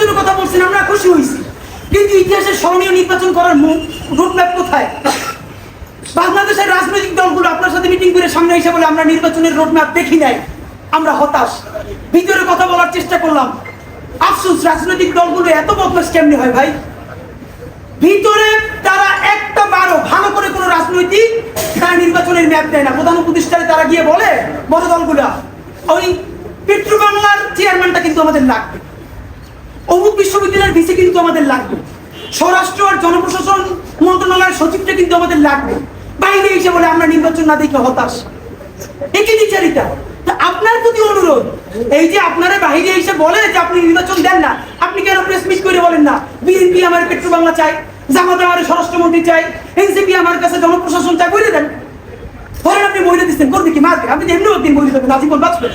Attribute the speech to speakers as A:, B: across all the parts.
A: নির্বাচনের কথা বলছেন, আমরা খুশি হয়েছি। কিন্তু ইতিহাসের স্মরণীয় নির্বাচন করার রোডম্যাপ কোথায়? বাংলাদেশের রাজনৈতিক দলগুলো আপনার সাথে মিটিং করে সামনে এসে বলে, আমরা নির্বাচনের রোডম্যাপ দেখি নাই, আমরা হতাশ। ভিতরে কথা বলার চেষ্টা করলাম। আফসোস, রাজনৈতিক দলগুলো এত বদমাস কেমনি হয় ভাই? ভিতরে তারা একটা বারো ভালো করে কোনো রাজনৈতিক তারা নির্বাচনের ম্যাপ দেয় না। প্রধান উপদেষ্টারে তারা গিয়ে বলে, বড় দলগুলা, ওই পেট্রো বাংলার চেয়ারম্যানটা কিন্তু আমাদের লাগবে। বিশ্ববিদ্যালয়ের ভিসি কিন্তু আমাদের লাগবে। স্বরাষ্ট্র আর জনপ্রশাসন মন্ত্রণালয়ের সচিবটা কিন্তু আমাদের লাগবে। বাইরে এসে বলে আমরা নির্বাচন না দেখে হতাশ। একে বিচারিতা। আপনার প্রতি অনুরোধ, এই যে আপনারা বাইরে এসে বলে যে আপনি নির্বাচন দেন না, আপনি কেন প্রেস মিট করে বলেন না? বিএনপি আমার পেট্রো বাংলা চাই, জামাত আমার স্বরাষ্ট্রমন্ত্রী চাই এনসিপি আমার কাছে জনপ্রশাসন চাই, বলে দেন। ধরেন আপনি বইলে দিচ্ছেন করবে কি মারবে আপনি এমনি একদিন বইলে দেবেন আজীবন বাঁচবে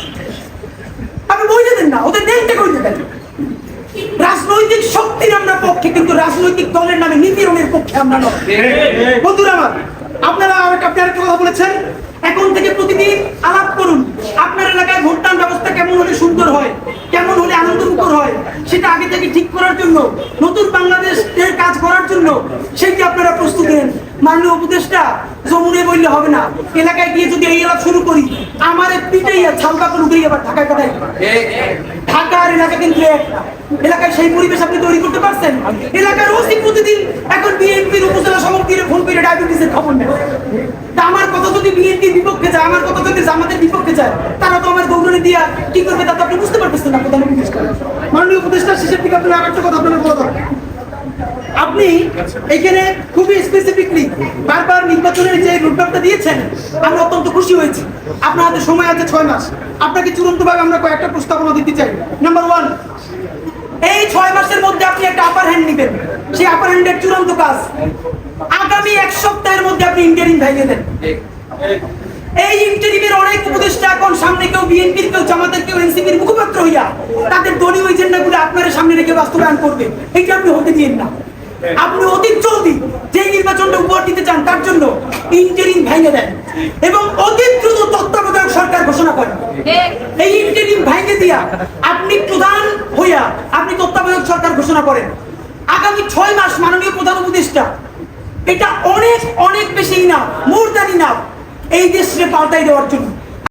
A: আপনি বইলে দেন না, ওদের নেমতে করে দেবেন? পক্ষে কিন্তু রাজনৈতিক দলের নামে নিপীড়নের পক্ষে আমরা নয়। বন্ধুরা আমার আপনারা আর- আপনি আরেকটা কথা বলেছেন। এখন থেকে প্রতিদিন আলাপ করুন আপনার এলাকায় ভোটদান ব্যবস্থা কেমন হলে সুন্দর হয় কেমন হলে আনন্দমুখর হয় সেটা আগে থেকে ঠিক করার জন্য নতুন বাংলাদেশের কাজ করার জন্য সেইটি আপনারা প্রস্তুত নেন। মাননীয় উপদেষ্টা যমুনে বললে হবে না এলাকায় গিয়ে যদি এই এলাকা শুরু করি আমার পিটাইয়া ছালকা করে উঠে আবার ঢাকায় পাঠাই ঢাকার এলাকা কিন্তু এক না। এলাকায় সেই পরিবেশ আপনি তৈরি করতে পারছেন? এলাকার ওসি প্রতিদিন এখন বিএনপির উপজেলা সভাপতির ফোন করে ডায়াবেটিসের খবর নেয়। তা আমার কথা যদি বিএনপির বিপক্ষে যায়, আমার কথা যদি জামাতের বিপক্ষে যায়, তারা তো আমার দৌড়ে দিয়া কি করবে তা তো আপনি বুঝতে পারতেছেন না, প্রধান উপদেষ্টা। মাননীয় উপদেষ্টা, শেষের দিকে আপনার আর একটা কথা আপনার বলা দরকার। আপনি এখানে খুবই স্পেসিফিকলি বারবার নির্বাচনের যে রোডম্যাপটা দিয়েছেন, আমরা অত্যন্ত খুশি হয়েছি। আপনার হাতে সময় আছে ছয় মাস। আপনাকে চূড়ান্তভাবে আমরা কয়েকটা প্রস্তাবনা দিতে চাই। নাম্বার ওয়ান এই ছয় মাসের মধ্যে আপনি একটা আপার হ্যান্ড নেবেন। সেই আপার হ্যান্ডের চূড়ান্ত কাজ। আগামী এক সপ্তাহের মধ্যে আপনি ইন্টারিম ভেঙে দেন। এই ইন্টারিমের অনেক উপদেষ্টা এখন সামনে কেউ বিএনপির কেউ জামাতের কেউ এনসিপির মুখপাত্র হইয়া তাদের দলীয় এজেন্ডাগুলো আপনার সামনে রেখে বাস্তবায়ন করবে। এটা আপনি হতে দিন না। আপনি অতি জলদি যে নির্বাচনটা উপহার দিতে চান তার জন্য ইন্টারিম ভেঙে দেন। এবং অতি দ্রুত তত্ত্বাবধায়ক সরকার ঘোষণা করেন। এই ইন্টারিম ভেঙে দিয়া আপনি প্রধান হইয়া আপনি তত্ত্বাবধায়ক সরকার ঘোষণা করেন। আগামী ছয় মাস মাননীয় প্রধান উপদেষ্টা, এটা অনেক অনেক বেশি না মোর দ্যান এই দেশকে পাল্টাই দেওয়ার জন্য।